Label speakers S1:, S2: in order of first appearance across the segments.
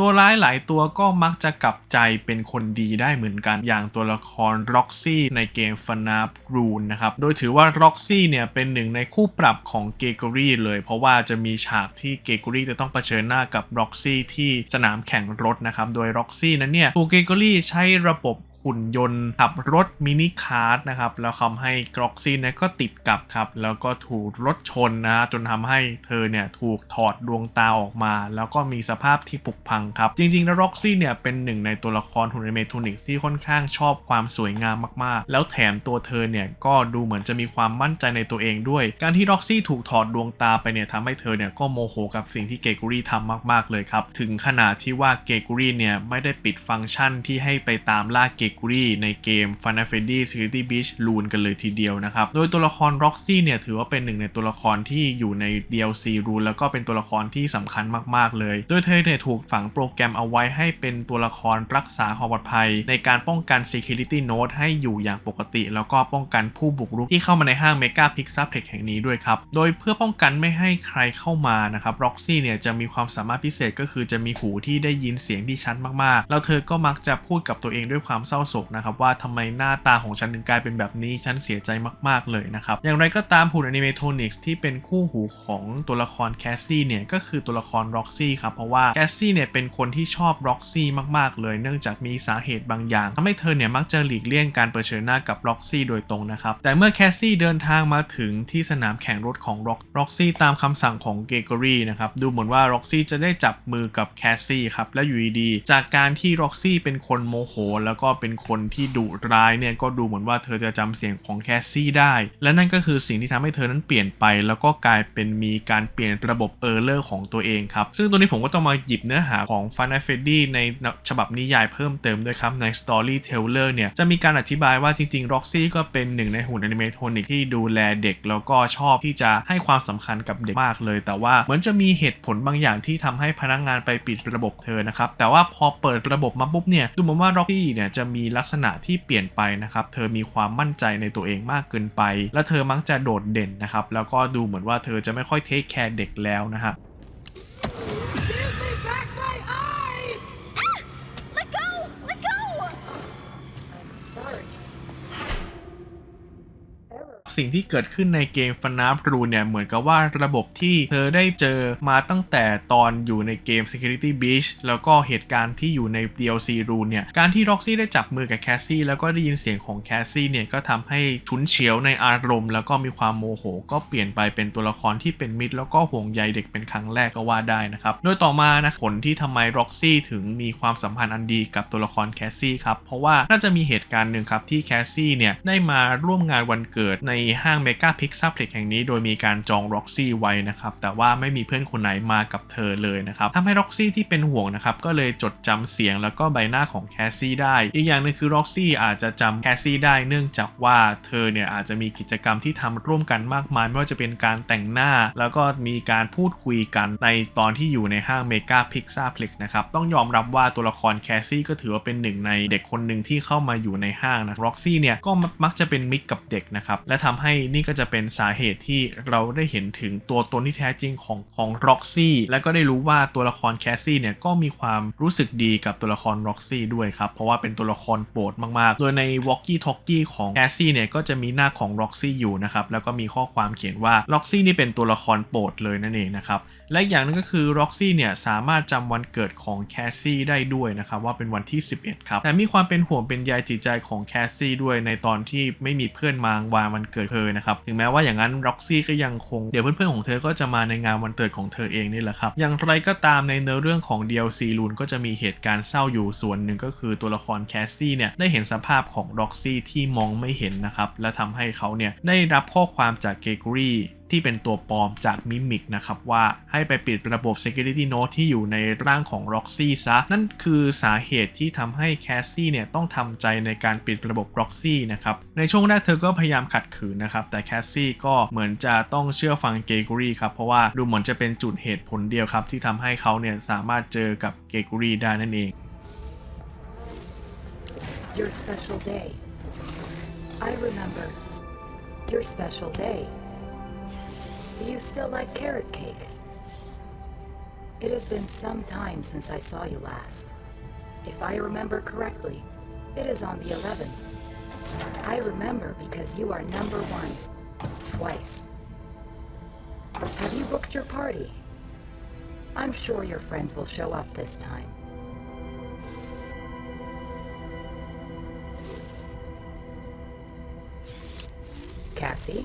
S1: ตัวร้ายหลายตัวก็มักจะกลับใจเป็นคนดีได้เหมือนกันอย่างตัวละครร็อกซี่ในเกมฟนาฟรูนนะครับ โดยถือว่าร็อกซี่เนี่ยเป็นหนึ่งในคู่ปรับของเกเกอรี่เลย เพราะว่าจะมีฉากที่เกเกอรี่จะต้องเผชิญหน้ากับร็อกซี่ที่สนามแข่งรถนะครับ โดยร็อกซี่นั้นเนี่ยตัวเกเกอรี่ใช้ระบบ หุ่นยนต์ขับรถมินิคาร์ดนะครับแล้วทำให้กรอกซี่เนี่ยก็ติดกับครับแล้วก็ถูกรถชนนะฮะจนทำให้เธอเนี่ยถูกถอดดวงตาออกมา แล้วก็มีสภาพที่ผุพังครับจริงๆแล้วร็อกซี่เนี่ยเป็นหนึ่งในตัวละครหุ่นเมโทนิกที่ค่อนข้างชอบความสวยงามมากๆ แล้วแถมตัวเธอเนี่ยก็ดูเหมือนจะมีความมั่นใจในตัวเองด้วย การที่ร็อกซี่ถูกถอดดวงตาไปเนี่ยทำให้เธอเนี่ยก็โมโหกับสิ่งที่เกกูรี่ทำมากๆเลยครับถึงขนาดที่ว่าเกกูรี่เนี่ยไม่ได้ปิดฟังก์ชันที่ให้ไปตามล่าเกกรี่ในเกม Final Fantasy Security Beach Run กันเลยทีเดียวนะครับ โดยตัวละคร Roxy เนี่ยถือว่าเป็นหนึ่งในตัวละครที่อยู่ใน DLC Run แล้วก็เป็นตัวละครที่สำคัญมากๆเลย โดยเธอเนี่ยถูกฝังโปรแกรมเอาไว้ให้เป็นตัวละครรักษาความปลอดภัย ในการป้องกัน Security Node ให้อยู่อย่างปกติ แล้วก็ป้องกันผู้บุกรุกที่เข้ามาในห้าง Mega Pixaplex แห่งนี้ด้วยครับ โดยเพื่อป้องกันไม่ให้ใครเข้ามานะครับ Roxy เนี่ยจะมีความสามารถพิเศษก็คือจะมีหูที่ได้ยินเสียงที่ชัดมากๆ แล้วเธอก็มักจะพูดกับตัวเองด้วยความเศร้าโศกนะครับว่าทำไมหน้าตาของฉันถึงกลายเป็นแบบนี้ฉันเสียใจมากๆเลยนะครับอย่างไรก็ตามหุ่นอนิเมโทนิกส์ที่เป็นคู่หูของตัวละครแคสซี่เนี่ยก็คือตัวละครร็อกซี่ครับเพราะว่าแคสซี่เนี่ยเป็นคนที่ชอบร็อกซี่มากๆ เลยเนื่องจากมีสาเหตุบางอย่างทำให้เธอเนี่ยมักจะหลีกเลี่ยงการเผชิญหน้ากับร็อกซี่โดยตรงนะครับแต่เมื่อแคสซี่เดินทางมาถึงที่สนามแข่งรถของร็อกร็อกซี่ตามคำสั่งของเกเกอรี่นะครับดูเหมือนว่าร็อกซี่จะได้จับมือกับแคสซี่ครับและอยู่ดีๆจากการที่ร็อกซี่เป็นคนโมโห แล้วก็เป็นคนที่ดุร้ายเนี่ยก็ดูเหมือนว่าเธอจะจำเสียงของแคสซี่ได้ และนั่นก็คือสิ่งที่ทำให้เธอนั้นเปลี่ยนไป แล้วก็กลายเป็นมีการเปลี่ยนระบบเออร์เลอร์ของตัวเองครับ ซึ่งตัวนี้ผมก็ต้องมาหยิบเนื้อหาของ Final Freddy ในฉบับนิยายเพิ่มเติมด้วยครับ ใน Storyteller เนี่ยจะมีการอธิบายว่าจริงๆ Roxy ก็เป็นหนึ่งในหุ่นอนิเมโทนิกที่ดูแลเด็ก แล้วก็ชอบที่จะให้ความสำคัญกับเด็กมากเลย แต่ว่าเหมือนจะมีเหตุผลบางอย่างที่ทำให้พนักงงานไปปิดระบบเธอนะครับแต่ว่าพอเปิดระบบมาปุ๊บเนี่ยดูเหมือนว่า Roxy เนี่ยจะมีีลักษณะที่เปลี่ยนไปนะครับ เธอมีความมั่นใจในตัวเองมากเกินไป และเธอมักจะโดดเด่นนะครับ แล้วก็ดูเหมือนว่าเธอจะไม่ค่อยเทคแคร์เด็กแล้วนะฮะ สิ่งที่เกิดขึ้นในเกม FNAF Rune เนี่ยเหมือนกับว่าระบบที่เธอได้เจอมาตั้งแต่ตอนอยู่ในเกม Security Beach แล้วก็เหตุการณ์ที่อยู่ใน DLC Rune เนี่ยการที่ Roxy ได้จับมือกับแคสซี่แล้วก็ได้ยินเสียงของแคสซี่เนี่ยก็ทำให้ฉุนเฉียวในอารมณ์ แล้วก็มีความโมโห ก็เปลี่ยนไปเป็นตัวละครที่เป็นมิตรแล้วก็ห่วงใยเด็กเป็นครั้งแรกก็ว่าได้นะครับโดยต่อมานะผลที่ทำไม Roxy ถึงมีความสัมพันธ์อันดีกับตัวละครแคสซี่ครับเพราะว่าน่าจะมีเหตุการณ์หนึ่งครับที่แคสซี่เนี่ยได้มาร่วมงานวันเกิดในห้าง Mega Pixaplex แห่งนี้โดยมีการจอง Roxy ไว้นะครับ แต่ว่าไม่มีเพื่อนคนไหนมากับเธอเลยนะครับทำให้ Roxy ที่เป็นห่วงนะครับ ก็เลยจดจำเสียงแล้วก็ใบหน้าของแคสซี่ได้ อีกอย่างหนึงคือ Roxy อาจจะจำแคสซี่ได้เนื่องจากว่าเธอเนี่ยอาจจะมีกิจกรรมที่ทำร่วมกันมากมาย ไม่ว่าจะเป็นการแต่งหน้า แล้วก็มีการพูดคุยกันในตอนที่อยู่ในห้าง Mega Pixaplex นะครับต้องยอมรับว่าตัวละครแคสซี่ก็ถือว่าเป็นหนึ่งในเด็กคนหนึ่งที่เข้ามาอยู่ในห้างนะ Roxy เนี่ยก็มักจะเป็นมิตรกับเด็กนะครับและทำให้นี่ก็จะเป็นสาเหตุที่เราได้เห็นถึงตัวตนที่แท้จริงของของ Roxy และก็ได้รู้ว่าตัวละครแคสซี่เนี่ยก็มีความรู้สึกดีกับตัวละคร Roxy ด้วยครับ เพราะว่าเป็นตัวละครโปรดมากๆ โดยใน Walkie Talkie ของแคสซี่เนี่ยก็จะมีหน้าของ Roxy อยู่นะครับ แล้วก็มีข้อความเขียนว่า Roxy นี่เป็นตัวละครโปรดเลยนั่นเองนะครับ และอย่างหนึงก็คือ Roxy เนี่ยสามารถจำวันเกิดของแคสซี่ได้ด้วยนะครับว่าเป็นวันที่ 11 ครับ แต่มีความเป็นห่วงเป็นใยจิตใจของแคสซี่ด้วยในตอนที่ไม่มีเพื่อนมาวานวันเกิดเธอนะครับถึงแม้ว่าอย่างนั้นร็อกซี่ก็ยังคงเดี๋ยวเพื่อนๆของเธอก็จะมาในงานวันเกิดของเธอเองนี่แหละครับอย่างไรก็ตามในเนื้อเรื่องของ DLC ลูนก็จะมีเหตุการณ์เศร้าอยู่ส่วนหนึ่งก็คือตัวละครแคสซี่เนี่ยได้เห็นสภาพของร็อกซี่ที่มองไม่เห็นนะครับและทำให้เขาเนี่ยได้รับข้อความจากเกกอรี ที่เป็นตัวปลอมจากมิมิกนะครับว่าให้ไปปิดระบบ Security Note ที่อยู่ในร่างของ Roxy ซะ นั่นคือสาเหตุที่ทำให้แคสซี่เนี่ยต้องทำใจในการปิดระบบ Roxy นะครับ ในช่วงแรกเธอก็พยายามขัดขืนนะครับ แต่แคสซี่ก็เหมือนจะต้องเชื่อฟังเกกรีครับ เพราะว่าดูเหมือนจะเป็นจุดเหตุผลเดียวครับ ที่ทำให้เขาเนี่ยสามารถเจอกับเกกรีได้นั่นเอง
S2: Your special day. I remember. Your special day. Do you still like carrot cake? It has been some time since I saw you last. If I remember correctly, it is on the 11th. I remember because you are number one. Twice. Have you booked your party? I'm sure your friends will show up this time. Cassie?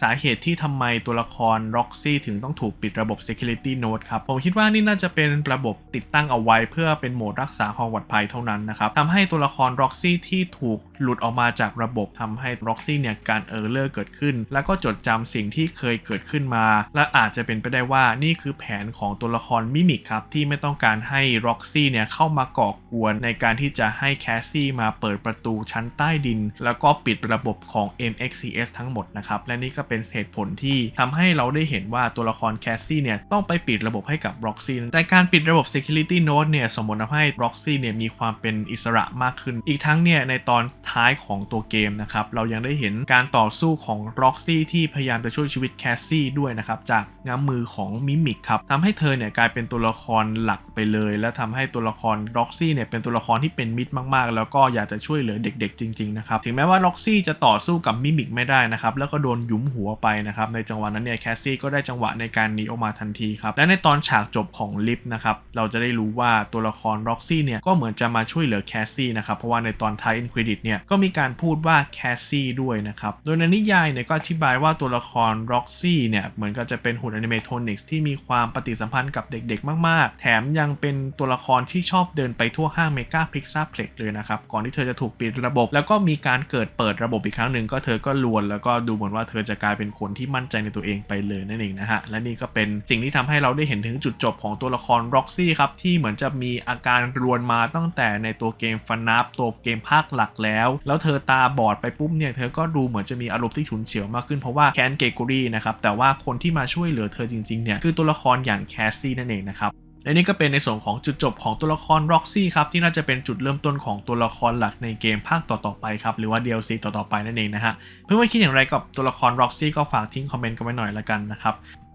S1: สาเหตุที่ทำไมตัวละคร Roxy ถึงต้องถูกปิดระบบ Security Note ครับ ผมคิดว่านี่น่าจะเป็นระบบติดตั้งเอาไว้ เพื่อเป็นโหมดรักษาความปลอดภัยเท่านั้นนะครับทำให้ตัวละคร Roxy ที่ถูกหลุดออกมาจากระบบทำให้ Roxy เนี่ยการเออร์เลอร์เกิดขึ้น แล้วก็จดจำสิ่งที่เคยเกิดขึ้นมา และอาจจะเป็นไปได้ว่านี่คือแผนของตัวละครมิมิกครับที่ไม่ต้องการให้ Roxy เนี่ยเข้ามาก่อกวนในการที่จะให้แคสซี่มาเปิดประตูชั้นใต้ดิน แล้วก็ปิดระบบของ MXCS ทั้งหมดนะครับและนี่ก็เป็นเหตุผลที่ทำให้เราได้เห็นว่าตัวละครแคสซี่เนี่ยต้องไปปิดระบบให้กับ Roxy แต่การปิดระบบ Security Note เนี่ยสมมติทำให้ Roxy เนี่ยมีความเป็นอิสระมากขึ้น อีกทั้งเนี่ยในตอนท้ายของตัวเกมนะครับเรายังได้เห็นการต่อสู้ของ Roxy ที่พยายามจะช่วยชีวิตแคสซี่ด้วยนะครับจากง้ามมือของมิมิกครับทำให้เธอเนี่ยกลายเป็นตัวละครหลักไปเลย และทำให้ตัวละคร Roxy เนี่ยเป็นตัวละครที่เป็นมิตรมากๆ แล้วก็อยากจะช่วยเหลือเด็ก ๆ จริงๆนะครับถึงแม้ว่า Roxy จะต่อสู้กับมิมิกไม่ได้นะครับแล้วก็โดนหยุมหัวไปนะครับ ในจังหวะนั้นเนี่ยแคสซี่ก็ได้จังหวะในการหนีออกมาทันทีครับ และในตอนฉากจบของลิฟต์นะครับ เราจะได้รู้ว่าตัวละคร Roxy เนี่ยก็เหมือนจะมาช่วยเหลือแคสซี่นะครับ เพราะว่าในตอนท้ายอินครดิตเนี่ยก็มีการพูดว่าแคสซี่ด้วยนะครับ โดยในนิยายเนี่ยก็อธิบายว่าตัวละคร Roxy เนี่ยเหมือนกับจะเป็นหุ่นอนิเมทอนิกส์ที่มีความปฏิสัมพันธ์กับเด็กๆ มากๆ แถมยังเป็นตัวละครที่ชอบเดินไปทั่วห้างเมกาพิกซาเพล็กเลยนะครับ ก่อนที่เธอจะถูกปิดระบบ แล้วก็มีการเกิดเปิดระบบอีกครั้งหนึ่งก็เธอก็ลวนแล้วก็ดูเหมือนว่าเธอจะกลายเป็นคนที่มั่นใจในตัวเองไปเลยนั่นเองนะฮะและนี่ก็เป็นสิ่งที่ทำให้เราได้เห็นถึงจุดจบของตัวละคร Roxy ครับที่เหมือนจะมีอาการรวนมาตั้งแต่ในตัวเกมฟันนับตัวเกมภาคหลักแล้ว แล้วเธอตาบอดไปปุ๊บเนี่ยเธอก็ดูเหมือนจะมีอารมณ์ที่ฉุนเฉียวมากขึ้นเพราะว่าแคนเกกรี่นะครับแต่ว่าคนที่มาช่วยเหลือเธอจริงๆเนี่ยคือตัวละครอย่างแคสซี่นั่นเองนะครับ และนี่ก็เป็นในส่วนของจุดจบของตัวละคร Roxy ครับที่น่าจะเป็นจุดเริ่มต้นของตัวละครหลักในเกมภาคต่อๆไปครับหรือว่า DLC ต่อๆไปนั่นเองนะฮะเพื่อนๆคิดอย่างไรกับตัวละคร Roxy ก็ฝากทิ้งคอมเมนต์กันไว้หน่อยละกันนะครับ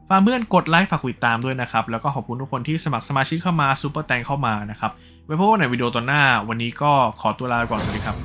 S1: ฝากเพื่อนกดไลค์ฝากติดตามด้วยนะครับ แล้วก็ขอบคุณทุกคนที่สมัครสมาชิกเข้ามาซูเปอร์แตงเข้ามานะครับไว้พบกันในวิดีโอตอนหน้าวันนี้ก็ขอตัวลาไปก่อนสวัสดีครับ